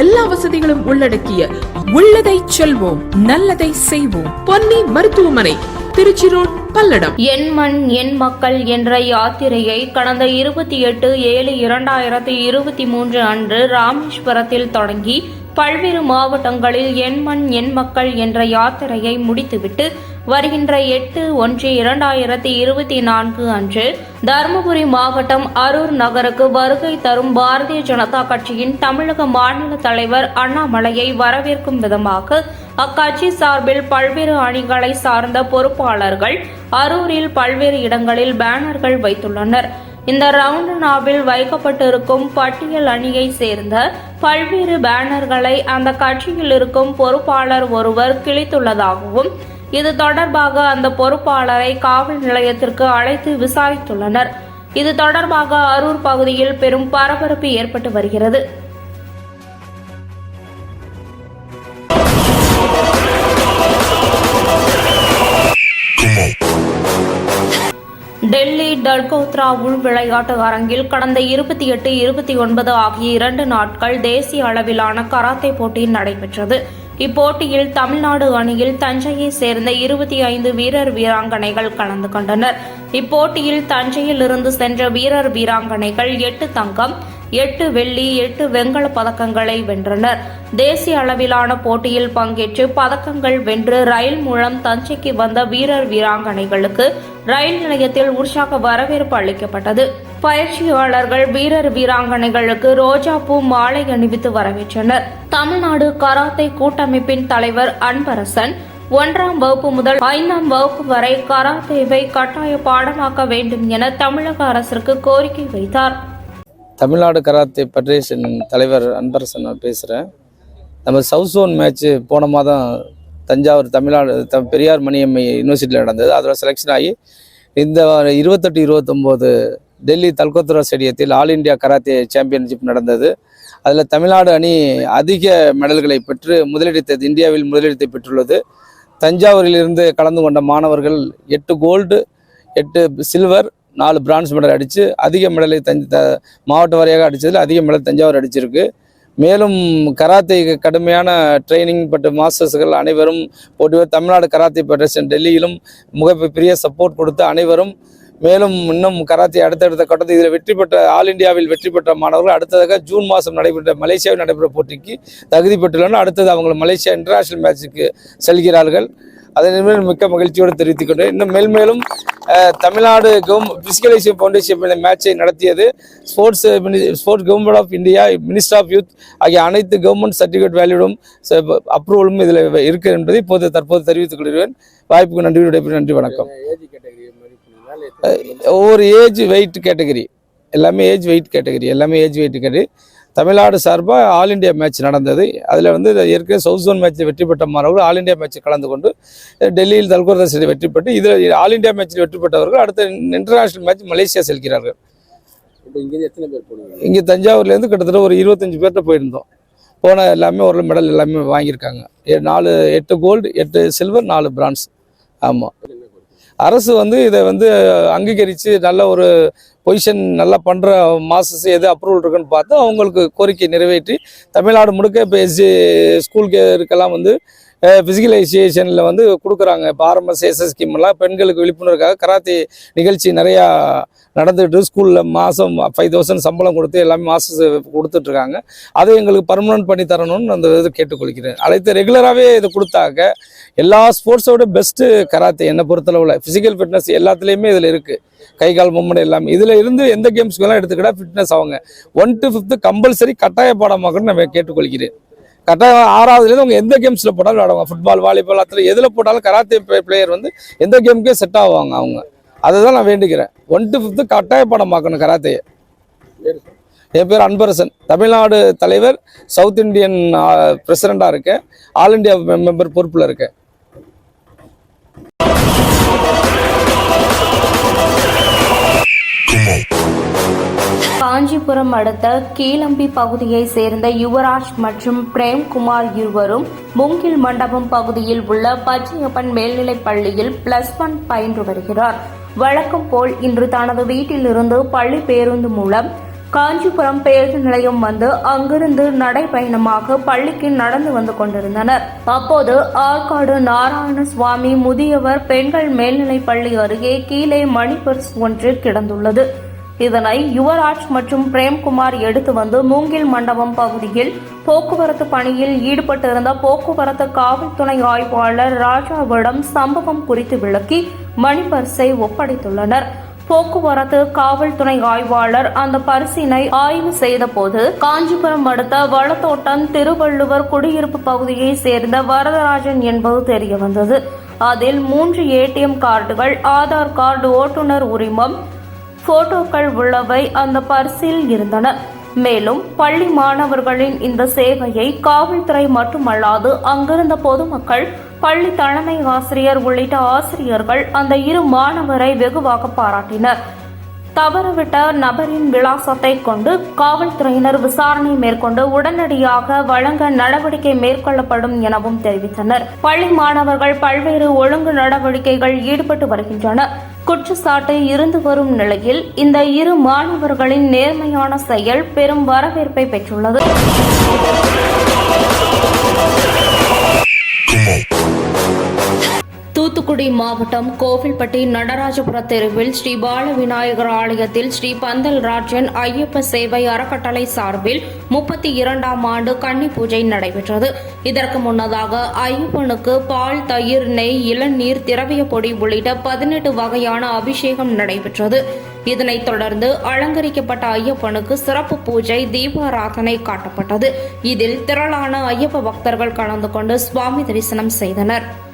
எல்லா வசதிகளும் உள்ளடக்கிய உள்ளதை செல்வோம் நல்லதை செய்வோம். பொன்னி மருத்துவமனை திருச்சி ரோட் பல்லடம். என் மண் என் மக்கள் என்ற யாத்திரையை கடந்த இருபத்தி எட்டு ஏழு இரண்டாயிரத்தி இருபத்தி மூன்று அன்று ராமேஸ்வரத்தில் தொடங்கி பல்வேறு மாவட்டங்களில் என் மண் என் மக்கள் என்ற யாத்திரையை முடித்துவிட்டு வருகின்ற எட்டு ஒன்று இரண்டாயிரத்தி இருபத்தி நான்கு அன்று தருமபுரி மாவட்டம் அரூர் நகருக்கு வருகை தரும் பாரதிய ஜனதா கட்சியின் தமிழக மாநில தலைவர் அண்ணாமலையை வரவேற்கும் விதமாக அக்கட்சி சார்பில் பல்வேறு அணிகளை சார்ந்த பொறுப்பாளர்கள் அரூரில் பல்வேறு இடங்களில் பேனர்கள் வைத்துள்ளனர். இந்த ரவுண்டனாவில் வைக்கப்பட்டிருக்கும் பட்டியல் அணியை சேர்ந்த பல்வேறு பேனர்களை அந்த கட்சியில் இருக்கும் பொறுப்பாளர் ஒருவர் கிழித்துள்ளதாகவும் இது தொடர்பாக அந்த பொறுப்பாளரை காவல் நிலையத்திற்கு அழைத்து விசாரித்துள்ளனர். இது தொடர்பாக அரூர் பகுதியில் பெரும் பரபரப்பு ஏற்பட்டு வருகிறது. டெல்லி டல்கோத்ரா உள் விளையாட்டு அரங்கில் கடந்த இருபத்தி எட்டு இருபத்தி ஒன்பது ஆகிய இரண்டு நாட்கள் தேசிய அளவிலான கராத்தே போட்டி நடைபெற்றது. இப்போட்டியில் தமிழ்நாடு அணியில் தஞ்சையை சேர்ந்த இருபத்தி ஐந்து வீரர் வீராங்கனைகள் கலந்து கொண்டனர். இப்போட்டியில் தஞ்சையில் இருந்து சென்ற வீரர் வீராங்கனைகள் எட்டு தங்கம் எட்டு வெள்ளி எட்டு வெண்கல பதக்கங்களை வென்றனர். தேசிய அளவிலான போட்டியில் பங்கேற்று பதக்கங்கள் வென்று ரயில் மூலம் தஞ்சைக்கு வந்த வீரர் வீராங்கனைகளுக்கு ரயில் நிலையத்தில் உற்சாக வரவேற்பு அளிக்கப்பட்டது. பயிற்சியாளர்கள் வீரர் வீராங்கனைகளுக்கு ரோஜா பூ மாலை அணிவித்து வரவேற்றனர். தமிழ்நாடு கராத்தே கூட்டமைப்பின் தலைவர் அன்பரசன் ஒன்றாம் வகுப்பு முதல் ஐந்தாம் வகுப்பு வரை கராத்தேவை கட்டாய பாடமாக்க வேண்டும் என தமிழக அரசிற்கு கோரிக்கை வைத்தார். தமிழ்நாடு கராத்தே ஃபெடரேஷன் தலைவர் அன்பரசன் நான் பேசுகிறேன் நம்ம சவுத் ஜோன் மேட்ச்சு போன மாதம் தஞ்சாவூர் தமிழ்நாடு த பெரியார் மணியம்மை யூனிவர்சிட்டியில் நடந்தது. அதில் செலெக்ஷன் ஆகி இந்த இருபத்தெட்டு இருபத்தொம்போது டெல்லி தல்கோத்ரா ஸ்டேடியத்தில் ஆல் இந்தியா கராத்தே சாம்பியன்ஷிப் நடந்தது. அதில் தமிழ்நாடு அணி அதிக மெடல்களை பெற்று முதலிடத்தை இந்தியாவில் முதலிடத்தை பெற்றுள்ளது. தஞ்சாவூரிலிருந்து கலந்து கொண்ட மாணவர்கள் எட்டு கோல்டு எட்டு சில்வர் நாலு பிரான்ஸ் மெடல் அடித்து அதிக மெடலை தஞ்ச த- மாவட்ட வாரியாக அடித்ததில் அதிக மெடல் தஞ்சாவூர் அடிச்சிருக்கு. மேலும் கராத்தே கடுமையான ட்ரைனிங் பெற்ற மாஸ்டர்ஸ்கள் அனைவரும் போட்டு தமிழ்நாடு கராத்தே ஃபெடரேஷன் டெல்லியிலும் மிகப்பெரிய பெரிய சப்போர்ட் கொடுத்த அனைவரும். மேலும் இன்னும் கராத்தே அடுத்தடுத்த கட்டத்தில் இதில் வெற்றி பெற்ற ஆல் இந்தியாவில் வெற்றி பெற்ற மாணவர்கள் அடுத்ததாக ஜூன் மாதம் நடைபெற்ற மலேசியாவில் நடைபெற்ற போட்டிக்கு தகுதி பெற்றுள்ளனர். அடுத்தது அவங்க மலேசியா இன்டர்நேஷனல் மேட்சுக்கு செல்கிறார்கள். அதன் நிமிடம் மிக்க மகிழ்ச்சியோடு தெரிவித்துக் கொண்டு இன்னும் மேல்மேலும் தமிழ்நாடு கவர்ம் பிசிக்கலைசேஷன் ஃபவுண்டேஷன் மேட்சை நடத்தியது. Sports sports government of India minister of youth ஆகிய அனைத்து கவர்மெண்ட் சர்டிஃபிகேட் வேல்யூடும் அப்ரூவலும் இதில் இருக்கு என்பதை இப்போது தற்போது தெரிவித்துக் கொள்கிறேன். வாய்ப்புக்கு நன்றி விடைபெறும் நன்றி வணக்கம். ஒவ்வொரு ஏஜ் வெயிட் கேட்டகரி எல்லாமே ஏஜ் வெயிட் கேட்டகரி எல்லாமே ஏஜ் வெயிட் கேட்டகரி தமிழ்நாடு சார்பாக ஆல் இந்தியா மேட்ச் நடந்தது. அதில் வந்து ஏற்கனவே சவுத் ஜோன் மேட்ச்சில் வெற்றி பெற்ற மாணவர்கள் ஆல் இந்தியா மேட்ச்சில் கலந்து கொண்டு டெல்லியில் தல்கோரா சிட்டி வெற்றி பெற்று இதில் ஆல் இந்தியா மேட்ச்சில் வெற்றி பெற்றவர்கள் அடுத்த இன்டர்நேஷனல் மேட்ச் மலேசியா செல்கிறார்கள். இங்கே தஞ்சாவூர்லேருந்து கிட்டத்தட்ட ஒரு இருபத்தஞ்சு பேர்கிட்ட போயிருந்தோம். போன எல்லாமே ஒரு மெடல் எல்லாமே வாங்கியிருக்காங்க. நாலு எட்டு கோல்டு எட்டு சில்வர் நாலு பிரான்ஸ் ஆமாம் அரசு வந்து இதை வந்து அங்கீகரித்து நல்ல ஒரு பொசிஷன் நல்லா பண்ணுற மாசஸ் எது அப்ரூவல் இருக்குன்னு பார்த்து அவங்களுக்கு கோரிக்கை நிறைவேற்றி தமிழ்நாடு முழுக்க இப்போ எஸ்ஜி ஸ்கூலுக்கு இருக்கெல்லாம் வந்து ஃபிசிக்கலைசேஷனில் வந்து கொடுக்குறாங்க. இப்போ ஆர்எம்எஸ் எஸ்எஸ் ஸ்கீம்லாம் பெண்களுக்கு விழிப்புணர்வுக்காக கராத்தே நிகழ்ச்சி நிறையா நடந்துட்டு ஸ்கூலில் மாதம் ஃபைவ் தௌசண்ட் சம்பளம் கொடுத்து எல்லாமே மாசஸ் கொடுத்துட்ருக்காங்க அதை எங்களுக்கு பர்மனன்ட் பண்ணி தரணும்னு அந்த இது கேட்டுக்கொள்கிறேன். அழைத்து ரெகுலராகவே இது கொடுத்தாக்க எல்லா ஸ்போர்ட்ஸோட பெஸ்ட்டு கராத்தே என்னை பொறுத்தளவில். ஃபிசிக்கல் ஃபிட்னஸ் எல்லாத்துலேயுமே இதில் இருக்குது கை கால் மூமெண்ட் எல்லாமே. இதில் இருந்து எந்த கேம்ஸ்க்கெல்லாம் எடுத்துக்கிட்டா ஃபிட்னஸ் அவங்க. ஒன் டு ஃபிஃப்த்து கம்பல்சரி கட்டாய பாடமாக்கணும்னு நான் கேட்டுக்கொள்கிறேன். கட்டாயம் ஆறாவதுலேருந்து அவங்க எந்த கேம்ஸில் போட்டாலும் விளாடுவாங்க ஃபுட்பால் வாலிபால் அத்தனை எதில் போட்டாலும் கராத்தே பிளேயர் வந்து எந்த கேமுக்கே செட் ஆவாங்க அவங்க. அதை தான் நான் வேண்டிக்கிறேன் ஒன் டு ஃபிஃப்த்து கட்டாய பாடமாக்கணும் கராத்தையை. என் பேர் அன்பரசன். தமிழ்நாடு தலைவர் சவுத் இந்தியன் பிரசிடெண்ட்டாக இருக்கேன். ஆல் இந்தியா மெம்பர் பொறுப்பில் இருக்கேன். காஞ்சிபுரம் அடுத்த கீழம்பி பகுதியைச் சேர்ந்த யுவராஜ் மற்றும் பிரேம்குமார் இருவரும் முங்கில் மண்டபம் பகுதியில் உள்ள பச்சையப்பன் மேல்நிலைப் பள்ளியில் பிளஸ் ஒன் பயின்று வருகிறார். வழக்கம் போல் இன்று தனது வீட்டிலிருந்து பள்ளி பேருந்து மூலம் காஞ்சிபுரம் பேருந்து நிலையம் வந்து அங்கிருந்து நடைபயணமாக பள்ளிக்கு நடந்து வந்து கொண்டிருந்தனர். அப்போது ஆற்காடு நாராயண சுவாமி முதியவர் பெண்கள் மேல்நிலைப் பள்ளி அருகே கீழே மணிபர்ஸ் ஒன்று கிடந்துள்ளது. இதனை யுவராஜ் மற்றும் பிரேம்குமார் எடுத்து வந்து மூங்கில் மண்டபம் பகுதியில் போக்குவரத்து பணியில் ஈடுபட்டிருந்த போக்குவரத்து காவல்துறை ஆய்வாளர் ராஜாவிடம் சம்பவம் குறித்து விளக்கி மணிபர்ஸை ஒப்படைத்துள்ளனர். போக்குவரத்து காவல்துறை ஆய்வாளர் அந்த பரிசினை ஆய்வு செய்தபோது காஞ்சிபுரம் அடுத்த வளத்தோட்டம் திருவள்ளுவர் குடியிருப்பு பகுதியை சேர்ந்த வரதராஜன் என்பது தெரிய வந்தது அதில் மூன்று ஏடிஎம் கார்டுகள் ஆதார் கார்டு ஓட்டுநர் உரிமம் போட்டோக்கள் உள்ளவை அந்த பர்சில் இருந்தன. மேலும் பள்ளி மாணவர்களின் இந்த சேவையை காவல்துறை மட்டுமல்லாது அங்கிருந்த பொதுமக்கள் பள்ளி தலைமை ஆசிரியர் உள்ளிட்ட ஆசிரியர்கள் அந்த இரு மாணவரை வெகுவாக பாராட்டினர். தவறவிட்ட நபரின் விலாசத்தை கொண்டு காவல்துறையினர் விசாரணை மேற்கொண்டு உடனடியாக வழங்க நடவடிக்கை மேற்கொள்ளப்படும் எனவும் தெரிவித்தனர். பள்ளி மாணவர்கள் பல்வேறு ஒழுங்கு நடவடிக்கைகள் ஈடுபட்டு வருகின்றனர் குற்றச்சாட்டு இருந்து வரும் நிலையில் இந்த இரு மாணவர்களின் நேர்மையான செயல் பெரும் வரவேற்பை பெற்றுள்ளது. தூத்துக்குடி மாவட்டம் கோவில்பட்டி நடராஜபுர தெருவில் ஸ்ரீ பால விநாயகர் ஆலயத்தில் ஸ்ரீ பந்தல் ராஜன் ஐயப்ப சேவை அறக்கட்டளை சார்பில் முப்பத்தி இரண்டாம் ஆண்டு கன்னி பூஜை நடைபெற்றது. இதற்கு முன்னதாக ஐயப்பனுக்கு பால் தயிர் நெய் இளநீர் திரவிய பொடி உள்ளிட்ட பதினெட்டு வகையான அபிஷேகம் நடைபெற்றது. இதனைத் தொடர்ந்து அலங்கரிக்கப்பட்ட ஐயப்பனுக்கு சிறப்பு பூஜை தீபாராதனை காட்டப்பட்டது. இதில் திரளான ஐயப்ப பக்தர்கள் கலந்து கொண்டு சுவாமி தரிசனம் செய்தனர்.